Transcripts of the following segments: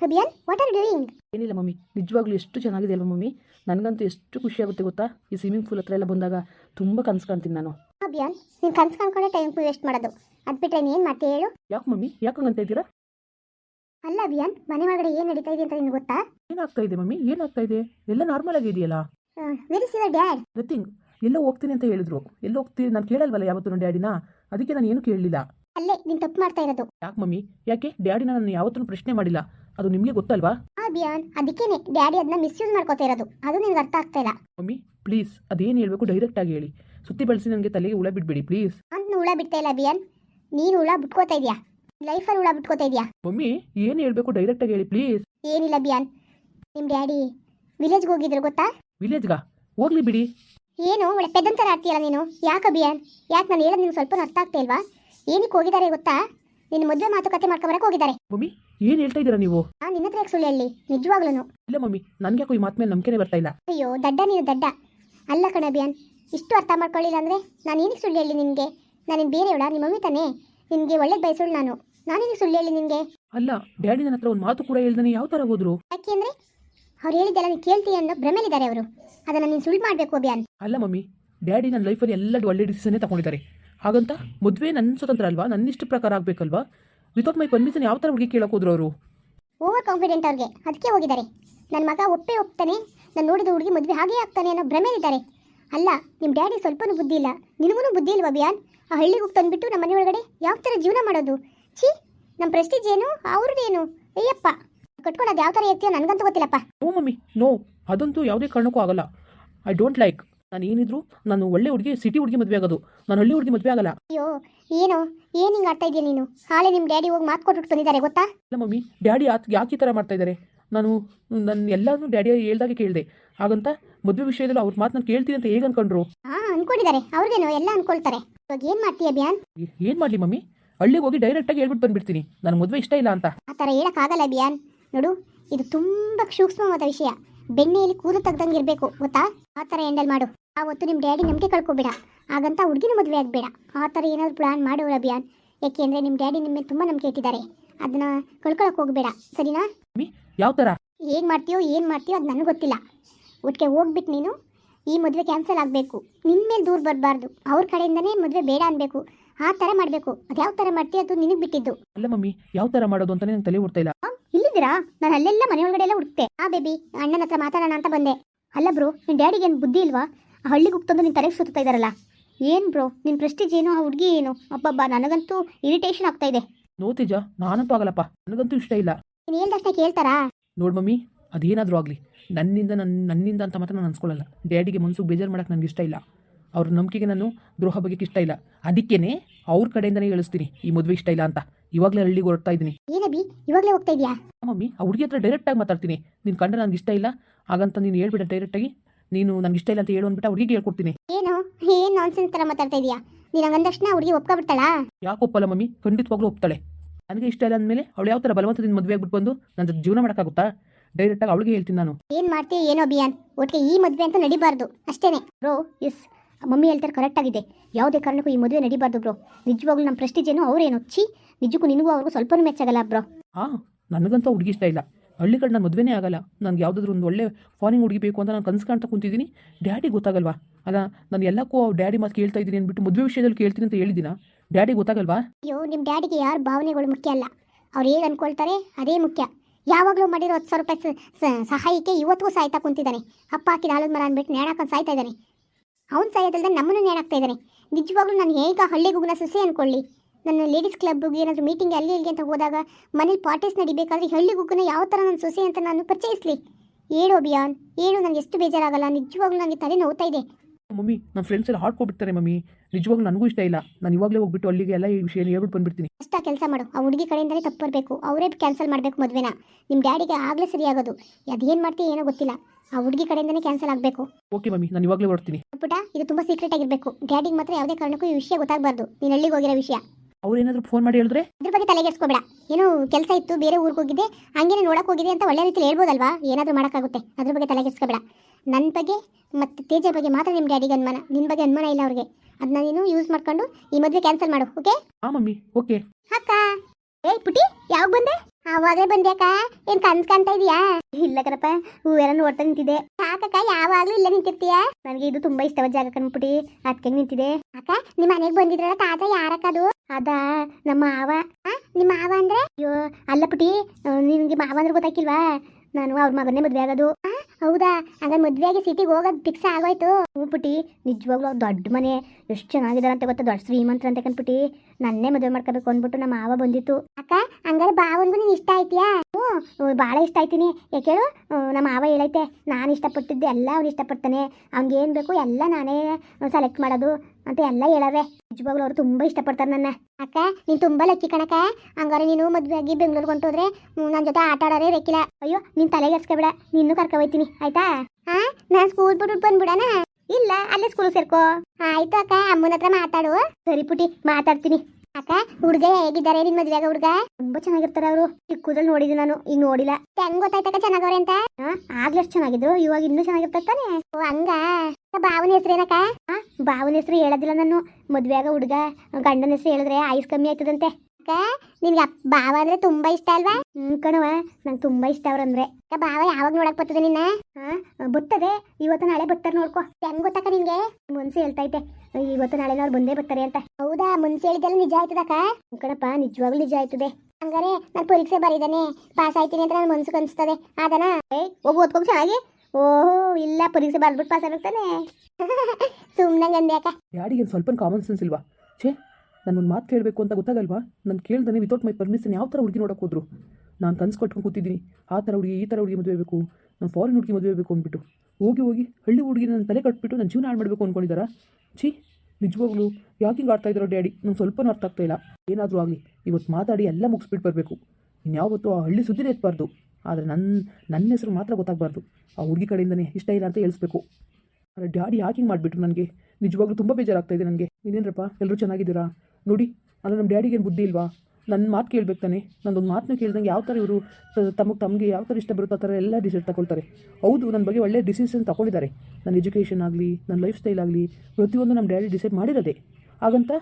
Abhiyan what are doing ಏನಿಲ್ಲ mummy ನಿಜವಾಗ್ಲೂ ಎಷ್ಟು ಚೆನ್ನಾಗಿದೆ ಅಲ್ವಾ ಮಮ್ಮಿ? ನನಗಂತೂ ಎಷ್ಟು ಖುಷಿ ಆಗುತ್ತೆ ಗೊತ್ತಾ? ಈ ಸ್ವಿಮ್ಮಿಂಗ್ ಪೂಲ್ ಹತ್ರ ಎಲ್ಲ ಬಂದಾಗ ತುಂಬ ಕನಸು ಕಾಣ್ತೀನಿ ನಾನು. ಅಭಿಯಾನ್ ನೀನು ಕನ್ಸು ಕಾಣ್ಕೊಂಡೆ ಟೈಮ್ ವೇಸ್ಟ್ ಮಾಡೋದು. ಅದು ಬಿಟ್ಟರೆ ಏನು ಮಾಡ್ತೀಯ ಹೇಳು? ಯಾಕೆ ಮಮ್ಮಿ? ಯಾಕೆ ಅಂತ ಇದ್ದೀರಾ? ಅಲ್ಲ ಅಭಿಯಾನ್ ಮನೆ ಒಳಗಡೆ ಏನು ನಡೀತಾ ಇದೆ ಅಂತ ನಿನ್ಗೆ ಗೊತ್ತಾ? ಏನಾಗ್ತಾ ಇದೆ ಮಮ್ಮಿ? ಏನಾಗ್ತಾ ಇದೆ? ಎಲ್ಲ ನಾರ್ಮಲ್ ಆಗಿ ಇದೆಯಲ್ಲ? ವೆರಿ ಸಿವರ್ ಡ್ಯಾಡ್ ನಥಿಂಗ್ ಎಲ್ಲ ಹೋಗ್ತೀನಿ ಅಂತ ಹೇಳಿದ್ರು ಎಲ್ಲ ಹೋಗ್ತೀನಿ ನಾನು ಕೇಳಲ್ವಲ್ಲ ಯಾವತ್ತೂ ನನ್ನ ಡ್ಯಾಡಿನ ಅದಕ್ಕೆ ನಾನು ಏನು ಕೇಳಲಿಲ್ಲ. ಅಲ್ಲೇ ನೀನು ತಪ್ಪು ಮಾಡ್ತಾ ಇರೋದು. ಯಾಕೆ ಮಮ್ಮಿ? ಯಾಕೆ? ಡ್ಯಾಡಿನ ನಾನು ಯಾವತ್ತೂ ಪ್ರಶ್ನೆ ಮಾಡಿಲ್ಲ. ಅದು ನಿಮಗೆ ಗೊತ್ತಲ್ವಾ? ಆ ಅಭಿಯಾನ್ ಅದಕ್ಕೇನೆ. ಡ್ಯಾಡಿ ಅದನ್ನ ಮಿಸ್ಯೂಸ್ ಮಾಡ್ಕೋತಾ ಇರೋದು. ಅದು ನಿನ್ಗೆ ಅರ್ಥ ಆಗ್ತಾ ಇಲ್ಲ. ಮಮ್ಮಿ ಪ್ಲೀಸ್ ಅದೇನು ಹೇಳಬೇಕು ಡೈರೆಕ್ಟಾಗಿ ಹೇಳಿ. ಸುತ್ತಿ ಬಳಸಿ ನನಗೆ ತಲೆಗೆ ಹುಳ ಬಿಟ್ಬಿಡಿ ಪ್ಲೀಸ್ ಅಂತ ಹುಳ ಬಿಡ್ತಾ ಇಲ್ಲ ಅಭಿಯಾನ್ ನೀನು ಹುಳ ಬಿಟ್ಕೋತಾ ಇದೀಯಾ? ಲೈಫಲ್ಲಿ ಹುಳ ಬಿಟ್ಕೋತಾ ಇದೀಯಾ? ಮಮ್ಮಿ ಏನು ಹೇಳಬೇಕು ಡೈರೆಕ್ಟಾಗಿ ಹೇಳಿ ಪ್ಲೀಸ್ ಏನಿಲ್ಲ ಅಭಿಯಾನ್ ನಿಮ್ಮ ಡ್ಯಾಡಿ ವಿಲೇಜ್ಗೆ ಹೋಗಿದ್ರು ಗೊತ್ತಾ? ವಿಲೇಜ್ಗಾ ಹೋಗ್ಲಿ ಬಿಡಿ. ಏನು ಒಳ್ಳೆ ಪೆದ್ದಂತರ ಆಡ್ತೀಯಲ್ಲ ನೀನು? ಯಾಕೆ ಅಭಿಯಾನ್ ಯಾಕೆ ನಾನು ಹೇಳೋದು ನಿಮ್ಗೆ ಸ್ವಲ್ಪ ಅರ್ಥ ಆಗ್ತಾ ಇಲ್ವಾ? ಏನಕ್ಕೆ ಹೋಗಿದ್ದಾರೆ ಗೊತ್ತಾ? ನಿನ್ನ ಮದುವೆ ಮಾತುಕತೆ ಮಾಡ್ಕೊಂಬರಕ್ಕೆ ಹೋಗಿದ್ದಾರೆ. ಮಮ್ಮಿ ಏನು ಹೇಳ್ತಾ ಇದ್ದೀರಾ ನೀವು? ಆ ನಿನ್ನ ಹತ್ರ ಸುಳ್ಳು ಹೇಳಿ? ನಿಜವಾಗ್ಲೂ ಇಲ್ಲ ಮಮ್ಮಿ ನನಗೆ ಯಾಕೋ ಈ ಮಾತ್ ಮೇಲೆ ನಂಬಿಕೆನೇ ಬರ್ತಾ ಇಲ್ಲ. ಅಯ್ಯೋ ದಡ್ಡ ನೀನು ದಡ್ಡ. ಅಲ್ಲ ಕಣ ಅಭಿಯಾನ್ ಇಷ್ಟು ಅರ್ಥ ಮಾಡ್ಕೊಳ್ಳಿಲ್ಲ ಅಂದ್ರೆ ನಾನು ಏನಕ್ಕೆ ಸುಳ್ಳು ಹೇಳಿ ನಿನಗೆ? ನಾನು ಬೇರೆಯವಳ ನಿಮ್ಮ ಮಮ್ಮಿ ತಾನೇ? ನಿನಗೆ ಒಳ್ಳೇದು ಬಯಸೋಳು ನಾನು. ನಾನೇನಕ್ಕೆ ಸುಳ್ಳು ಹೇಳಿ ನಿನಗೆ? ಅಲ್ಲ ಡ್ಯಾಡಿ ನನ್ನ ಹತ್ರ ಒಂದು ಮಾತು ಕೂಡ ಹೇಳ್ದಾನೆ ಯಾವ ತರ ಹೋದ್ರು? ಯಾಕೆ ಅಂದ್ರೆ ಅವ್ರು ಹೇಳಿದ್ದೆಲ್ಲ ನೀನು ಕೇಳ್ತೀಯ ಅನ್ನೋ ಭ್ರಮೆಲಿದ್ದಾರೆ ಅವರು. ಅದನ್ನ ನೀನು ಸುಳ್ಳು ಮಾಡಬೇಕು ಅಭಿಯಾನ್. ಅಲ್ಲ ಮಮ್ಮಿ ಡ್ಯಾಡಿ ನನ್ನ ಲೈಫಲ್ಲಿ ಎಲ್ಲ ಒಳ್ಳೆ ಡಿಸಿಷನ್ ತಗೊಂಡಿದ್ದಾರೆ. ಹಾಗಂತ ಮದುವೆ ನನ್ನ ಸ್ವತಂತ್ರ ಅಲ್ವಾ? ನನ್ನ ಇಷ್ಟ ಪ್ರಕಾರ ಆಗಬೇಕಲ್ವಾ? ವಿತೌಟ್ ಮೈ ಪರ್ಮಿಷನ್ ಯಾವ ಥರ ಹುಡುಗಿ ಕೇಳಕ್ಕೆ ಹೋದ್ರು ಅವರು? ಓವರ್ ಕಾನ್ಫಿಡೆಂಟ್ ಅವ್ರಿಗೆ. ಅದಕ್ಕೆ ಹೋಗಿದ್ದಾರೆ. ನನ್ನ ಮಗ ಒಪ್ಪೇ ಒಪ್ತಾನೆ ನಾನು ನೋಡಿದ ಹುಡುಗಿ ಮದುವೆ ಹಾಗೆ ಆಗ್ತಾನೆ ಅನ್ನೋ ಭ್ರಮೆಯಲ್ಲಿದ್ದಾರೆ ಅಲ್ಲ ನಿಮ್ಮ ಡ್ಯಾಡಿ ಸ್ವಲ್ಪನೂ ಬುದ್ಧಿ ಇಲ್ಲ. ನಿನಗೂ ಬುದ್ಧಿ ಇಲ್ವಾ ಅಭಿಯಾನ್? ಆ ಹಳ್ಳಿಗೆ ಹೋಗಿ ತಂದುಬಿಟ್ಟು ನಮ್ಮ ಮನೆ ಒಳಗಡೆ ಯಾವ ಥರ ಜೀವನ ಮಾಡೋದು? ಛೀ ನಮ್ಮ ಪ್ರೆಸ್ಟೀಜ್ ಏನು ಅವ್ರದ್ದೇನು ಅಯ್ಯಪ್ಪ. ಕಟ್ಕೊಂಡು ಅದು ಯಾವ ಥರ ಇರ್ತೀಯೋ ನನಗಂತೂ ಗೊತ್ತಿಲ್ಲಪ್ಪ. ನೋ ಮಮ್ಮಿ ನೋ ಅದಂತೂ ಯಾವುದೇ ಕಾರಣಕ್ಕೂ ಆಗಲ್ಲ. ಐ ಡೋಂಟ್ ಲೈಕ್ ನಾನು ಏನಿದ್ರು ನಾನು ಒಳ್ಳೆ ಹುಡುಗಿ ಸಿಟಿ ಹುಡುಗಿ ಮದುವೆ ಆಗೋದು. ನಾನು ಹಳ್ಳಿ ಹುಡುಗಿ ಮದುವೆ ಆಗಲ್ಲ. ಅಯ್ಯೋ ಏನೋ? ಏನು ಹಿಂಗೆ ಆಡ್ತಾ ಇದೆಯಾ ನೀನು? ಹಾಳೆ ನಿಮ್ಮ ಡ್ಯಾಡಿ ಹೋಗಿ ಮಾತು ಕೊಟ್ಬಿಟ್ಟು ಬಂದಿದ್ದಾರೆ ಗೊತ್ತಾ? ಇಲ್ಲ ಮಮ್ಮಿ ಡ್ಯಾಡಿ ಯಾಕೆ ಯಾಕೆ ಈ ಥರ ಮಾಡ್ತಾ ಇದ್ದಾರೆ ನಾನು ನನ್ನ ಎಲ್ಲನೂ ಡ್ಯಾಡಿ ಹೇಳ್ದಾಗೆ ಕೇಳಿದೆ. ಹಾಗಂತ ಮದುವೆ ವಿಷಯದಲ್ಲಿ ಅವ್ರ ಮಾತು ನಾನು ಕೇಳ್ತೀನಿ ಅಂತ ಹೇಗೆ ಅನ್ಕೊಂಡ್ರು? ಹಾಂ ಅನ್ಕೊಂಡಿದ್ದಾರೆ. ಅವ್ರಿಗೇನು ಎಲ್ಲ ಅನ್ಕೊಳ್ತಾರೆ. ಇವಾಗ ಏನು ಮಾಡ್ತೀಯ ಅಭಿಯಾನ್? ಏನು ಮಾಡಲಿ ಮಮ್ಮಿ? ಹಳ್ಳಿಗೆ ಹೋಗಿ ಡೈರೆಕ್ಟಾಗಿ ಹೇಳ್ಬಿಟ್ಟು ಬಂದ್ಬಿಡ್ತೀನಿ. ನನ್ನ ಮದುವೆ ಇಷ್ಟ ಇಲ್ಲ ಅಂತ. ಆ ಥರ ಹೇಳೋಕ್ಕಾಗಲ್ಲ ಬಿಯಾನ್ ನೋಡು ಇದು ತುಂಬ ಸೂಕ್ಷ್ಮವಾದ ವಿಷಯ. ಬೆಣ್ಣೆಯಲ್ಲಿ ಕೂದಲು ತೆಗ್ದಂಗೆ ಇರಬೇಕು ಗೊತ್ತಾ? ಆ ಥರ ಹ್ಯಾಂಡಲ್ ಮಾಡು. ಆವತ್ತು ನಿಮ್ಮ ಡ್ಯಾಡಿ ನಮಗೆ ಕಳ್ಕೊಬೇಡ. ಹಾಗಂತ ಹುಡುಗಿನ ಮದುವೆ ಆಗಬೇಡ. ಆ ಥರ ಏನಾದರೂ ಪ್ಲಾನ್ ಮಾಡು ಅಭಿಯಾನ್. ಯಾಕೆಂದರೆ ನಿಮ್ಮ ಡ್ಯಾಡಿ ನಿಮ್ಮ ಮೇಲೆ ತುಂಬ ನಂಬಿಕೆ ಇಟ್ಟಿದ್ದಾರೆ. ಅದನ್ನ ಕಳ್ಕೊಳಕ್ಕೆ ಹೋಗಬೇಡ. ಸರಿನಾ? ಯಾವ ಥರ ಏನು ಮಾಡ್ತೀಯೋ ಏನು ಮಾಡ್ತೀಯೋ ಅದು ನನಗೆ ಗೊತ್ತಿಲ್ಲ. ಒಟ್ಟಿಗೆ ಹೋಗ್ಬಿಟ್ಟು ನೀನು ಈ ಮದುವೆ ಕ್ಯಾನ್ಸಲ್ ಆಗಬೇಕು. ನಿಮ್ಮ ಮೇಲೆ ದೂರ ಬರಬಾರ್ದು. ಅವ್ರ ಕಡೆಯಿಂದನೇ ಮದುವೆ ಬೇಡ ಅನ್ಬೇಕು. ಆ ಥರ ಮಾಡಬೇಕು. ಅದು ಯಾವ ಥರ ಮಾಡ್ತೀಯ ಅದು ನಿನಗೆ ಬಿಟ್ಟಿದ್ದು. ಅಲ್ಲ ಮಮ್ಮಿ ಯಾವ ಥರ ಮಾಡೋದು ಅಂತ ನಂಗೆ ತಲೆ ಓಡ್ತಾ ಇಲ್ಲ. ಇಲ್ಲಿದ್ದೀರಾ? ನಾನು ಅಲ್ಲೆಲ್ಲ ಮನೆ ಒಳಗಡೆ ಎಲ್ಲ ಹುಡುಕ್ತೆ. ಆ ಬೇಬಿ ಅಣ್ಣನ ಹತ್ರ ಮಾತಾಡೋಣ ಅಂತ ಬಂದೆ. ಅಲ್ಲ ಬ್ರೋ ನಿನ್ನ ಡ್ಯಾಡಿಗೆ ಏನು ಬುದ್ಧಿ ಇಲ್ವಾ? ಹಳ್ಳಿಗೆ ಹೋಗ್ತಂದು ನಿನ್ನ ತಲೆಗೆ ಸುತ್ತಾ ಇದ್ದಾರಲ್ಲ? ಏನು ಬ್ರೋ ನಿನ್ನ ಪ್ರೆಸ್ಟೀಜ್ ಏನು? ಆ ಹುಡುಗಿ ಏನು? ಅಬ್ಬಬ್ಬ ನನಗಂತೂ ಇರಿಟೇಷನ್ ಆಗ್ತಾ ಇದೆ. ನೋ ತೇಜ ನಾನಂತೂ ಆಗಲ್ಲಪ್ಪ. ನನಗಂತೂ ಇಷ್ಟ ಇಲ್ಲ. ನೀನು ಹೇಳ್ದಷ್ಟೇ ಕೇಳ್ತಾರಾ? ನೋಡು ಮಮ್ಮಿ ಅದೇನಾದರೂ ಆಗಲಿ. ನನ್ನಿಂದ ನನ್ನ ನನ್ನಿಂದ ಅಂತ ಮಾತ್ರ ನಾನು ಅನ್ಸ್ಕೊಳ್ಳಲ್ಲ. ಡ್ಯಾಡಿಗೆ ಮನ್ಸಿಗೆ ಬೇಜಾರು ಮಾಡೋಕ್ಕೆ ನನಗೆ ಇಷ್ಟ ಇಲ್ಲ. ಅವ್ರ ನಂಬಿಕೆಗೆ ನಾನು ದ್ರೋಹ ಬಗ್ಗೆ ಇಷ್ಟ ಇಲ್ಲ. ಅದಕ್ಕೇನೆ ಅವ್ರ ಕಡೆಯಿಂದನೇ ಹೇಳಿಸ್ತೀನಿ ಈ ಮದುವೆ ಇಷ್ಟ ಇಲ್ಲ ಅಂತ. ಇವಾಗಲೇ ಹಳ್ಳಿಗೆ ಹೊರಡ್ತಾ ಇದ್ದೀನಿ. ಏನಬಿ ಇವಾಗಲೇ ಹೋಗ್ತಾ ಇದೆಯಾ? ಮಮ್ಮಿ ಆ ಹುಡುಗಿ ಹತ್ರ ಡೈರೆಕ್ಟಾಗಿ ಮಾತಾಡ್ತೀನಿ. ನಿನ್ನ ಕಂಡ್ರೆ ನನಗೆ ಇಷ್ಟ ಇಲ್ಲ. ಹಾಗಂತ ನೀನು ಹೇಳ್ಬಿಡ ಡೈರೆಕ್ಟಾಗಿ ನೀನು ನನಗೆ ಇಷ್ಟ ಇಲ್ಲ ಅಂತ ಹೇಳು ಅಂದ್ಬಿಟ್ಟು ಹುಡುಗಿಗೆ ಹೇಳ್ಕೊಡ್ತೀನಿ. ಏನು? ಏನು ನಾನ್ಸೆನ್ಸ್ ತರ ಮಾತಾಡ್ತಾ ಇದೀಯಾ? ನೀನು ಹಂಗಂದಕ್ಷಣ ಹುಡುಗಿ ಒಪ್ಕೊಬಿಡ್ತಾಳಾ? ಯಾಕೆ ಒಪ್ಪಲ್ಲ ಮಮ್ಮಿ? ಖಂಡಿತವಾಗ್ಲೂ ಒಪ್ತಾಳೆ. ನನಗೆ ಇಷ್ಟ ಇಲ್ಲ ಅಂದ್ಮೇಲೆ ಅವಳು ಯಾವ ತರ ಬಲವಂತದಿಂದ ಮದುವೆ ಆಗ್ಬಿಟ್ಟು ಬಂದು ನನ್ನ ಜೀವನ ಜೀವನ ಡೈರೆಕ್ಟ್ ಡೈರೆಕ್ಟಾಗಿ ಅವಳಿಗೆ ಹೇಳ್ತೀನಿ ನಾನು. ಏನ್ ಮಾಡ್ತೀಯ ಏನೋ ಅಭಿಯಾನ್? ಒಟ್ಟಿಗೆ ಈ ಮದ್ವೆ ಅಂತ ನಡಿಬಾರ್ದು. ಅಷ್ಟೇನೆ. ಬ್ರೋ ಎಸ್ ಮಮ್ಮಿ ಹೇಳ್ತಾರೆ ಕರೆಕ್ಟ್ ಆಗಿದೆ. ಯಾವುದೇ ಕಾರಣಕ್ಕೂ ಈ ಮದುವೆ ನಡಿಬಾರ್ದು ಬ್ರೋ ನಿಜವಾಗ್ಲೂ ನಮ್ಮ ಪ್ರೆಸ್ಟೀಜ್ ಏನು ಅವ್ರೇನು? ಛೀ ನಿಜಕ್ಕೂ ನಿನಗೂ ಅವ್ರಿಗೂ ಸ್ವಲ್ಪನೂ ಮೆಚ್ಚಾಗಲ್ಲ ಬ್ರೋ ಹಾ ನನಗಂತೂ ಹುಡುಗಿ ಇಷ್ಟ ಇಲ್ಲ. ಹಳ್ಳಿ ಕಡೆ ನಾನು ಮದುವೆನೇ ಆಗಲ್ಲ. ನನಗೆ ಯಾವುದಾದ್ರೂ ಒಂದು ಒಳ್ಳೆ ಫಾರಿನ್ ಹುಡುಗಿ ಬೇಕು ಅಂತ ನಾನು ಕನಸು ಕಾಣ್ತಾ ಕುಂತಿದ್ದೀನಿ. ಡ್ಯಾಡಿ ಗೊತ್ತಾಗಲ್ವಾ? ಅಲ್ಲ, ನಾನು ಎಲ್ಲಕ್ಕೂ ಡ್ಯಾಡಿ ಮಾತು ಕೇಳ್ತಾ ಇದ್ದೀನಿ ಅಂದ್ಬಿಟ್ಟು ಮದುವೆ ವಿಷಯದಲ್ಲಿ ಕೇಳ್ತೀನಿ ಅಂತ ಹೇಳಿದಿನ ಡ್ಯಾಡಿ ಗೊತ್ತಾಗಲ್ವಾ? ಅಯ್ಯೋ ನಿಮ್ಮ ಡ್ಯಾಡಿಗೆ ಯಾರು ಭಾವನೆಗಳು ಮುಖ್ಯ ಅಲ್ಲ. ಅವ್ರು ಹೇಗೆ ಅನ್ಕೊಳ್ತಾರೆ ಅದೇ ಮುಖ್ಯ. ಯಾವಾಗಲೂ ಮಾಡಿರೋ ಹತ್ತು ಸಾವಿರ ರೂಪಾಯಿ ಸಹಾಯಕ್ಕೆ ಇವತ್ತಿಗೂ ಸಾಯ್ತಾ ಕುಂತಿದ್ದಾನೆ. ಅಪ್ಪ ಹಾಕಿದ ಆಲದ ಮರ ಅಂದ್ಬಿಟ್ಟು ನೇಣಾಕೊಂಡು ಸಾಯ್ತಾ ಇದ್ದಾನೆ. ಅವ್ನು ಸಾಯೋದಲ್ಲದೆ ನಮ್ಮನ್ನು ನೇಣಾಕ್ತಾ ಇದ್ದಾನೆ. ನಿಜವಾಗ್ಲೂ ನಾನು ಹೇಗೆ ಹಳ್ಳಿಗೆ ಹೋಗೋಣ ಸೊಸೆ ಅನ್ಕೊಳ್ಳಿ. ನನ್ನ ಲೇಡೀಸ್ ಕ್ಲಬ್ಗೆ ಏನಾದರೂ ಮೀಟಿಂಗ್ ಅಲ್ಲಿ ಇಲ್ಲಿಗೆ ಅಂತ ಹೋದಾಗ ಮನೇಲಿ ಪಾರ್ಟೀಸ್ ನಡಿಬೇಕಾದ್ರೆ ಹಳ್ಳಿ ಗುಗ್ಗನ ಯಾವ ಥರ ನನ್ನ ಸೊಸೆ ಅಂತ ನಾನು ಪರಿಚಯಿಸ್ಲಿ. ಹೇಳು ಅಭಿಯಾನ್. ಹೇಳು ನನಗೆ ಎಷ್ಟು ಬೇಜಾರಾಗಲ್ಲ. ನಿಜವಾಗ್ಲೂ ನನಗೆ ತಲೆ ನೋವ್ತಾ ಇದೆ. ಮಮ್ಮಿ ನನ್ನ ಫ್ರೆಂಡ್ಸ್ ಎಲ್ಲ ಹಾಡ್ಕೊಬಿಡ್ತಾರೆ ಮಮ್ಮಿ. ನಿಜವಾಗ್ಲೂ ನನಗೂ ಇಷ್ಟ ಇಲ್ಲ. ನಾನು ಇವಾಗಲೇ ಹೋಗ್ಬಿಟ್ಟು ಅಲ್ಲಿಗೆ ಎಲ್ಲ ಈ ವಿಷಯ ಹೇಳ್ಬಿಟ್ಟು ಬಂದ್ಬಿಡ್ತೀನಿ. ಅಷ್ಟ ಕೆಲಸ ಮಾಡು. ಆ ಹುಡುಗಿ ಕಡೆಯಿಂದಲೇ ತಪ್ಪು ಬರಬೇಕು. ಅವರೇ ಕ್ಯಾನ್ಸಲ್ ಮಾಡಬೇಕು ಮದುವೆನ. ನಿಮ್ಮ ಡ್ಯಾಡಿಗೆ ಆಗಲೇ ಸರಿಯಾಗೋದು. ಅದೇನು ಮಾಡ್ತೀಯ ಏನೋ ಗೊತ್ತಿಲ್ಲ. ಆ ಹುಡುಗಿ ಕಡೆಯಿಂದನೇ ಕ್ಯಾನ್ಸಲ್ ಆಗಬೇಕು. ಓಕೆ ಮಮ್ಮಿ ನಾನು ಇವಾಗಲೇ ಹೊರಡ್ತೀನಿ. ಪುಟ ಇದು ತುಂಬ ಸೀಕ್ರೆಟ್ ಆಗಿರಬೇಕು. ಡ್ಯಾಡಿಗೆ ಮಾತ್ರ ಯಾವುದೇ ಕಾರಣಕ್ಕೂ ಈ ವಿಷಯ ಗೊತ್ತಾಗಬಾರ್ದು. ನೀನು ಹಳ್ಳಿಗೆ ಹೋಗಿರೋ ವಿಷಯ. ಅವ್ರೇನಾದರೂ ಫೋನ್ ಮಾಡಿ ಹೇಳಿದ್ರೆ? ಅದ್ರ ಬಗ್ಗೆ ತಲೆಗೆಡ್ಸ್ಕೊಬೇಡ ಏನೋ ಕೆಲಸ ಇತ್ತು ಬೇರೆ ಊರಿಗೆ ಹೋಗಿದ್ದೆ. ಹಂಗೇನೆ ನೋಡಕ್ ಹೋಗಿದೆ ಅಂತ ಒಳ್ಳೆ ರೀತಿಲಿ ಹೇಳ್ಬೋದಲ್ವಾ? ಏನಾದರೂ ಮಾಡೋಕ್ಕಾಗುತ್ತೆ. ಅದ್ರ ಬಗ್ಗೆ ತಲೆಗೆಡ್ಸ್ಕೊಬೇಡ ನನ್ನ ಬಗ್ಗೆ ಮತ್ತೆ ತೇಜ ಬಗ್ಗೆ ಮಾತ್ರ ನಿಮ್ಮ ಡ್ಯಾಡಿಗೆ ಅನುಮಾನ. ನಿನ್ನ ಬಗ್ಗೆ ಅನುಮಾನ ಇಲ್ಲ ಅವ್ರಿಗೆ. ಅದನ್ನ ನೀನು ಯೂಸ್ ಮಾಡ್ಕೊಂಡು ಈ ಮದುವೆ ಕ್ಯಾನ್ಸಲ್ ಮಾಡು ಓಕೆ ಹಾ ಮಮ್ಮಿ ಓಕೆ ಅಕ್ಕ. ಏಯ್ ಪುಟಿ ಯಾವಾಗ ಬಂದೆ? ಅವಾಗಲೇ ಬಂದ್ಯಾಕ? ಏನ್ ಕನ್ಸ್ ಕಾಣ್ತಾ ಇದೀಯಾ? ಇಲ್ಲ ಕಣಪ್ಪ, ಹೂವೆಲ್ಲ ನೋಡ್ತಾ ನಿಂತಿದೆ ಯಾಕಕ್ಕ, ಯಾವಾಗ್ಲೂ ಇಲ್ಲೇ ನಿಂತಿರ್ತೀಯ? ನನಗೆ ಇದು ತುಂಬಾ ಇಷ್ಟವಾದ ಜಾಗ ಕಣ್ಬಿಟ್ಟಿ ಅದಕ್ಕೆ ನಿಂತಿದೆ ಅಕ್ಕ ನಿಮ್ಮ ಮನೆಗೆ ಬಂದಿದ್ರಲ್ಲ ತಾತ ಯಾರಕ್ಕ ಅದು? ಅದ, ನಮ್ಮ ಮಾವ. ನಿಮ್ಮ ಮಾವ ಅಂದ್ರೆ? ಅಯ್ಯೋ, ಅಲ್ಲ ಪುಟಿ ನಿನ್ಗೆ ಮಾವ ಅಂದ್ರೆ ಗೊತ್ತಾಕಿಲ್ವಾ ನಾನು ಅವ್ರ ಮಗನೇ ಮದ್ವೆ ಆಗೋದು. ಹೌದಾ? ಹಂಗಾರೆ ಮದ್ವೆಗೆ ಸಿಟಿಗೆ ಹೋಗೋದು ಫಿಕ್ಸ್ ಆಗೋಯ್ತು. ಹ್ಞೂ ಪುಟಿ ನಿಜವಾಗ್ಲೂ ಅವ್ರು ದೊಡ್ಡ ಮನೆ. ಎಷ್ಟು ಚೆನ್ನಾಗಿದ್ದಾರೆ ಅಂತ ಗೊತ್ತಾ? ದೊಡ್ಡ ಶ್ರೀಮಂತರ ಅಂತ ಕಂಡ್ಬಿಟ್ಟು. ನನ್ನೇ ಮದುವೆ ಮಾಡ್ಕೋಬೇಕು ಅಂದ್ಬಿಟ್ಟು ನಮ್ಮ ಮಾವ ಬಂದಿತ್ತು. ಅಕ್ಕ, ಹಂಗಾರೆ ಬಾವನ್ಗೂ ನೀನು ಇಷ್ಟ ಆಯ್ತೀಯಾ? ಹ್ಞೂ ಭಾಳ ಇಷ್ಟ ಆಯ್ತೀನಿ. ಯಾಕೆ ನಮ್ಮ ಮಾವ ಹೇಳೈತೆ, ನಾನು ಇಷ್ಟಪಟ್ಟಿದ್ದೆ, ಎಲ್ಲ ಅವ್ನು ಇಷ್ಟಪಡ್ತಾನೆ. ಅವ್ನಿಗೆ ಏನು ಬೇಕು ಎಲ್ಲ ನಾನೇ ಸೆಲೆಕ್ಟ್ ಮಾಡೋದು ಅಂತ ಎಲ್ಲ ಹೇಳವೆ ನಿಜವಾಗ್ಲೂ ಅವ್ರು ತುಂಬ ಇಷ್ಟಪಡ್ತಾರೆ ನನ್ನ. ಅಕ್ಕ, ನೀನು ತುಂಬ ಲಕ್ಕಿ ಕಣಕ ಹಂಗಾರೆ ನೀನು ಮದುವೆ ಆಗಿ ಬೆಂಗಳೂರಿಗೆ ಹೊಂಟೋದ್ರೆ ನನ್ನ ಜೊತೆ ಆಟ ಆಡೋರೇ ಬೇಕಿಲ್ಲ ಅಯ್ಯೋ, ನಿನ್ ತಲೆಗೆ ಹಚ್ಕೊಬೇಡ ನಿನ್ನೂ ಕರ್ಕೊ ಹೋಯ್ತೀನಿ, ಆಯ್ತಾ? ಹಾ ನಾನು ಸ್ಕೂಲ್ ಬಿಟ್ಟು ಬಂದ್ಬಿಡಣ? ಇಲ್ಲ, ಅಲ್ಲೇ ಸ್ಕೂಲ್ ಸೇರ್ಕೋ. ಆಯ್ತು ಅಕ್ಕ, ಅಮ್ಮನ ಹತ್ರ ಮಾತಾಡು. ಸರಿ ಪುಟಿ ಮಾತಾಡ್ತೀನಿ. ಅಕ್ಕ, ಹುಡುಗ ಹೇಗಿದ್ದಾರೆ ನಿನ್ ಮದ್ವೆಗ ಹುಡುಗ? ತುಂಬಾ ಚೆನ್ನಾಗಿರ್ತಾರ ಅವರು. ಚಿಕ್ಕದ್ರಲ್ಲಿ ನೋಡಿದ್ವಿ ನಾನು, ಈಗ ನೋಡಿಲ್ಲ. ಹೆಂಗ್ ಗೊತ್ತಾಯ್ತಕ್ಕ ಚೆನ್ನಾಗವ್ರೆ ಅಂತ? ಹಾ ಆಗ್ಲೇ ಅಷ್ಟ್ ಚೆನ್ನಾಗಿದ್ರು, ಇವಾಗ ಇನ್ನೂ ಚೆನ್ನಾಗಿರ್ತಾರೆ ತಾನೆ? ಓ, ಹಂಗ? ಬಾವನ ಹೆಸರೇನಕ್ಕ? ಬಾವನ ಹೆಸರು ಹೇಳೋದಿಲ್ಲ ನಾನು. ಮದುವೆಯಾಗ ಹುಡುಗ, ಗಂಡನ ಹೆಸರು ಹೇಳಿದ್ರೆ ಆಯುಸ್ ಕಮ್ಮಿ ಆಯ್ತದಂತೆ. ಅಕ್ಕ, ನಿನ್ಗೆ ಬಾವ ಅಂದ್ರೆ ತುಂಬಾ ಇಷ್ಟ ಅಲ್ವಾ? ಹ್ಮ್ ಕಣವ ನಂಗೆ ತುಂಬಾ ಇಷ್ಟ ಅವ್ರಂದ್ರೆ ಬಾವ ಯಾವಾಗ ನೋಡಕ್ ಬರ್ತದೆ ನಿನ್ನ? ಹಾ, ಬರ್ತದೆ. ಇವತ್ತು ನಾಳೆ ಬರ್ತಾರೆ ನೋಡ್ಕೊ. ಹೆಂಗ್ ಗೊತ್ತಕ್ಕ ನಿನ್ಗೆ? ಮುನ್ಸಿ ಹೇಳ್ತೈತೆ ಇವತ್ತು ನಾಳೆ ಅವ್ರು ಬಂದೇ ಬರ್ತಾರೆ ಅಂತ. ಹೌದಾ, ಮುನ್ಸಿ ಹೇಳಿದ್ದೆಲ್ಲ ನಿಜ ಆಯ್ತದಕ್ಕ ಕಣಪ್ಪ, ನಿಜವಾಗ್ಲೂ ನಿಜ ಆಯ್ತದೆ. ಹಂಗಾರೆ ನಾನು ಪರೀಕ್ಷೆ ಬರೀದಾನೆ. ಪಾಸ್ ಆಯ್ತೀನಿ ಅಂತ ನನ್ನ ಮನ್ಸು ಅನ್ಸ್ತದೆ. ಅದನ ಏ ಹೋಗಿ ಓದ್ಕೊಂಡು ಚೆನ್ನಾಗಿ ಓಹೋ, ಇಲ್ಲ ಪರೀಕ್ಷೆ ಬರ್ಬಿಟ್ಟು ಪಾಸ್ ಆಗ್ತಾನೆ ಸುಮ್ಮನೆ ಅಂದೆ ಅಕ್ಕ. ಸ್ವಲ್ಪ ಕಾಮನ್ ಸೆನ್ಸ್ ಇಲ್ವಾ? ಛೇ ಒಂದು ಮಾತು ಕೇಳಬೇಕು ಅಂತ ಗೊತ್ತಾಗಲ್ವಾ? ನಾನು ಕೇಳ್ದಾನೆ ವಿತೌಟ್ ಮೈ ಪರ್ಮಿಷನ್ ಯಾವ ಥರ ಹುಡುಗಿ ನೋಡೋಕೆ ಹೋದ್ರು? ನಾನು ಕನ್ಸು ಕಟ್ಕೊಂಡು ಕೂತಿದ್ದೀನಿ. ಆ ಥರ ಹುಡುಗಿ, ಈ ಥರ ಹುಡುಗಿ ಮದುವೆ ಬೇಕು ನಾನು ಫಾರಿನ್ ಹುಡುಗಿ ಮದುವೆ ಬೇಕು ಅಂದ್ಬಿಟ್ಟು. ಹೋಗಿ ಹೋಗಿ ಹಳ್ಳಿ ಹುಡುಗಿ ನನ್ನ ತಲೆ ಕಟ್ಬಿಟ್ಟು ನನ್ನ ಜೀವನ ಹಾಳು ಮಾಡಬೇಕು ಅಂದ್ಕೊಂಡಿದ್ದಾರಾ ಛೀ, ನಿಜವಾಗ್ಲೂ ಯಾಕೆ ಆಡ್ತಾ ಇದ್ದಾರೋ ಡ್ಯಾಡಿ ನಂಗೆ ಸ್ವಲ್ಪನೂ ಅರ್ಥ ಆಗ್ತಾ ಇಲ್ಲ. ಏನಾದರೂ ಆಗಲಿ ಇವತ್ತು ಮಾತಾಡಿ ಎಲ್ಲ ಮುಗಿಸ್ಬಿಟ್ಟು ಬರಬೇಕು. ಇನ್ಯಾವತ್ತೂ ಆ ಹಳ್ಳಿ ಸುದ್ದಿನೇ ಎತ್ತಬಾರ್ದು ಆದರೆ ನನ್ನ ನನ್ನ ಹೆಸರು ಮಾತ್ರ ಗೊತ್ತಾಗಬಾರ್ದು. ಆ ಹುಡುಗಿ ಕಡೆಯಿಂದನೇ ಇಷ್ಟ ಇಲ್ಲ ಅಂತ ಹೇಳಿಸ್ಬೇಕು. ಆದರೆ ಡ್ಯಾಡಿ ಯಾಕೆ ಹಿಂಗೆ ಮಾಡಿಬಿಟ್ರು ನನಗೆ? ನಿಜವಾಗ್ಲೂ ತುಂಬ ಬೇಜಾರಾಗ್ತಾಯಿದೆ ನನಗೆ. ಇನ್ನೇನಪ್ಪ ಎಲ್ಲರೂ ಚೆನ್ನಾಗಿದ್ದೀರಾ? ನೋಡಿ, ಅಲ್ಲ ನಮ್ಮ ಡ್ಯಾಡಿಗೆ ಏನು ಬುದ್ಧಿ ಇಲ್ವಾ? ನನ್ನ ಮಾತು ಕೇಳ್ಬೇಕು ತಾನೆ. ನನ್ನೊಂದು ಮಾತನ್ನ ಕೇಳ್ದಂಗೆ ಯಾವ ಥರ ಇವರು ತಮಗೆ ತಮಗೆ ಯಾವ ಥರ ಇಷ್ಟ ಬರುತ್ತೋ ಆ ಥರ ಎಲ್ಲ ಡಿಸಿಷನ್ ತಗೊಳ್ತಾರೆ. ಹೌದು ನನ್ನ ಬಗ್ಗೆ ಒಳ್ಳೆ ಡಿಸಿಷನ್ ತಗೊಂಡಿದ್ದಾರೆ. ನನ್ನ ಎಜುಕೇಷನ್ ಆಗಲಿ ನನ್ನ ಲೈಫ್ ಸ್ಟೈಲ್ ಆಗಲಿ, ಪ್ರತಿಯೊಂದು ನಮ್ಮ ಡ್ಯಾಡಿ ಡಿಸೈಡ್ ಮಾಡಿರೋದೆ. ಹಾಗಂತ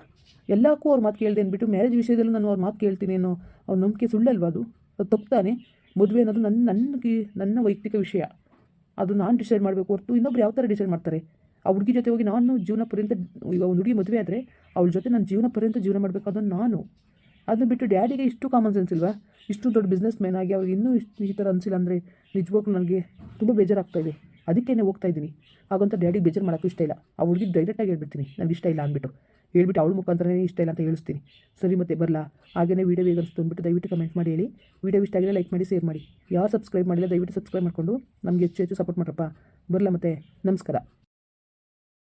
ಎಲ್ಲಕ್ಕೂ ಅವ್ರ ಮಾತು ಕೇಳಿದೆ ಅಂದ್ಬಿಟ್ಟು ಮ್ಯಾರೇಜ್ ವಿಷಯದಲ್ಲೂ ನಾನು ಅವ್ರ ಮಾತು ಕೇಳ್ತೀನಿ ಅನ್ನೋ ಅವ್ರ ನಂಬಿಕೆ ಸುಳ್ಳಲ್ವಾ ಅದು? ಅದು ತಪ್ಪಾನೆ ಮದುವೆ ಅನ್ನೋದು ನನ್ನ ನನಗೆ, ನನ್ನ ವೈಯಕ್ತಿಕ ವಿಷಯ. ಅದು ನಾನು ಡಿಸೈಡ್ ಮಾಡಬೇಕು ಹೊರತು ಇನ್ನೊಬ್ರು ಯಾವ ಥರ ಡಿಸೈಡ್ ಮಾಡ್ತಾರೆ? ಆ ಹುಡುಗಿ ಜೊತೆ ಹೋಗಿ ನಾನು ಜೀವನ ಪರ್ಯಂತ ಈಗ ಒಂದು ಹುಡುಗಿ ಮದುವೆ ಆದರೆ ಅವಳ ಜೊತೆ ನಾನು ಜೀವನ ಪರ್ಯಂತ ಜೀವನ ಮಾಡಬೇಕು ಅದನ್ನು ನಾನು. ಅದನ್ನ ಬಿಟ್ಟು ಡ್ಯಾಡಿಗೆ ಇಷ್ಟು ಕಾಮನ್ ಸೆನ್ಸ್ ಇಲ್ವಾ? ಇಷ್ಟು ದೊಡ್ಡ ಬಿಸ್ನೆಸ್ ಮ್ಯಾನ್ ಆಗಿ ಅವ್ರಿಗೆ ಇನ್ನೂ ಇಷ್ಟು ಈ ಥರ ಅನಿಸಿಲ್ಲ ಅಂದರೆ ನಿಜವಾಗ್ಲೂ ನನಗೆ ತುಂಬ ಬೇಜಾರಾಗ್ತಾ ಇದೆ. ಅದಕ್ಕೇ ಹೋಗ್ತಾ ಇದ್ದೀನಿ. ಹಾಗಂತ ಡ್ಯಾಡಿಗೆ ಬೇಜಾರು ಮಾಡೋಕ್ಕೂ ಇಷ್ಟ ಇಲ್ಲ. ಆ ಹುಡುಗಿ ಡೈರೆಕ್ಟಾಗಿ ಹೇಳ್ಬಿಡ್ತೀನಿ. ನನಗೆ ಇಷ್ಟ ಇಲ್ಲ ಅಂದ್ಬಿಟ್ಟು. ಹೇಳ್ಬಿಟ್ಟು ಅವಳ ಮುಖಾಂತರನೇ ಇಷ್ಟ ಇಲ್ಲ ಅಂತ ಹೇಳಿಸ್ತೀನಿ. ಸರಿ ಮತ್ತೆ ಬರಲ್ಲ ಹಾಗೆಯೇ ವೀಡಿಯೋ ಹೇಗೆ ಅನಿಸ್ತು ಅಂದ್ಬಿಟ್ಟು ದಯವಿಟ್ಟು ಕಮೆಂಟ್ ಮಾಡಿ ಹೇಳಿ. ವೀಡಿಯೋ ಇಷ್ಟ ಆಗಿಲ್ಲ ಲೈಕ್ ಮಾಡಿ ಶೇರ್ ಮಾಡಿ. ಯಾರು ಸಬ್ಸ್ಕ್ರೈಬ್ ಮಾಡಿಲ್ಲ ದಯವಿಟ್ಟು ಸಬ್ಸ್ಕ್ರೈಬ್ ಮಾಡಿಕೊಂಡು ನಮಗೆ ಹೆಚ್ಚು ಹೆಚ್ಚು ಸಪೋರ್ಟ್ ಮಾಡ್ರಪ್ಪ. ಬರಲ್ಲ ಮತ್ತೆ? ನಮಸ್ಕಾರ.